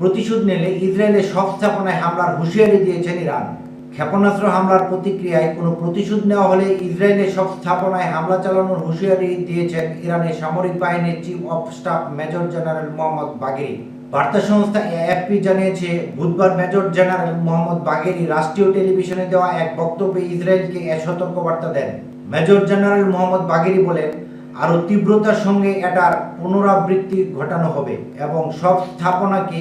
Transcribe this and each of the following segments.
প্রতিশোধ নিলে ইসরায়েলের সব স্থাপনায় হামলার হুঁশিয়ারি দিয়েছেন ইরান। ক্ষেপণাস্ত্র হামলার প্রতিক্রিয়ায় কোনো প্রতিশোধ নেওয়া হলে ইসরায়েলের সব স্থাপনায় হামলা চালানোর হুঁশিয়ারি দিয়েছেন ইরানের সামরিক বাহিনীর chief of staff major general Mohammad Bagheri. বার্তা সংস্থা এএফপি জানিয়েছে, বুধবার মেজর জেনারেল মোহাম্মদ বাগেরি রাষ্ট্রীয় টেলিভিশনে দেওয়া এক বক্তব্যে ইসরায়েলকে এ সতর্কবার্তা দেন। মেজর জেনারেল মোহাম্মদ বাগেরি বলেন, আরও তীব্রতার সঙ্গে এটার পুনরাবৃত্তি ঘটানো হবে এবং সব স্থাপনাকে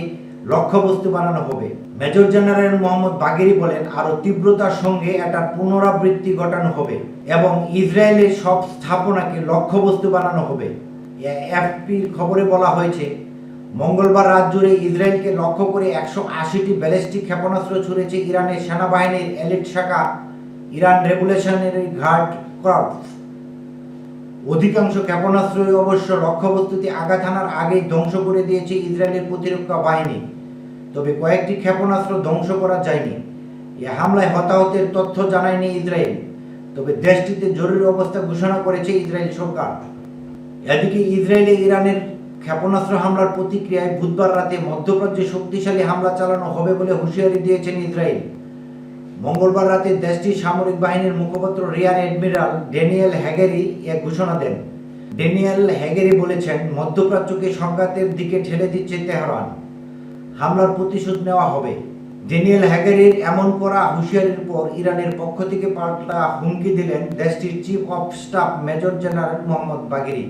লক্ষ্যবস্তু বানানো হবে। মেজর জেনারেল মোহাম্মদ বাগেরি বলেন, আরও তীব্রতার সঙ্গে এটার পুনরাবৃত্তি ঘটানো হবে এবং ইসরায়েলের সব স্থাপনাকে লক্ষ্যবস্তু বানানো হবে। এফপির খবরে বলা হয়েছে, মঙ্গলবার রাত জুড়ে ইসরায়েলকে লক্ষ্য করে একশো আশিটি ব্যালিস্টিক ক্ষেপণাস্ত্র ছুড়েছে ইরানের সেনাবাহিনীর এলিট শাখা, ইরান রেগুলেশনারি গার্ড কর্পস। অধিকাংশ ক্ষেপণাস্ত্রই অবশ্য লক্ষ্যবস্তুতে আঘাত হানার আগেই ধ্বংস করে দিয়েছে ইসরায়েলের প্রতিরক্ষা বাহিনী। তবে কয়েকটি ক্ষেপণাস্ত্র ধ্বংস করা যায়নি। এ হামলায় হতাহতের তথ্য জানায়নি ইসরায়েল। তবে দেশটিতে জরুরি অবস্থা ঘোষণা করেছে ইসরায়েল সরকার। এদিকে ইসরায়েলে ইরানের ক্ষেপণাস্ত্র হামলার প্রতিক্রিয়ায় বুধবার রাতে মধ্যপ্রাচ্যে শক্তিশালী হামলা চালানো হবে বলে হুঁশিয়ারি দিয়েছেন ইসরায়েল। মঙ্গলবার রাতে দেশটির সামরিক বাহিনীর মুখপাত্র রিয়ার অ্যাডমিরাল ড্যানিয়েল হ্যাগেরি এ ঘোষণা দেন। ড্যানিয়েল হ্যাগেরি বলেছেন, মধ্যপ্রাচ্যকে সংঘাতের দিকে ঠেলে দিচ্ছে তেহরান। হামলার প্রতিশোধ নেওয়া হবে। ড্যানিয়েল হ্যাগেরির এমন করা হুঁশিয়ারির পর ইরানের পক্ষ থেকে পাল্টা হুমকি দিলেন দেশটির chief of staff major general Mohammad Bagheri.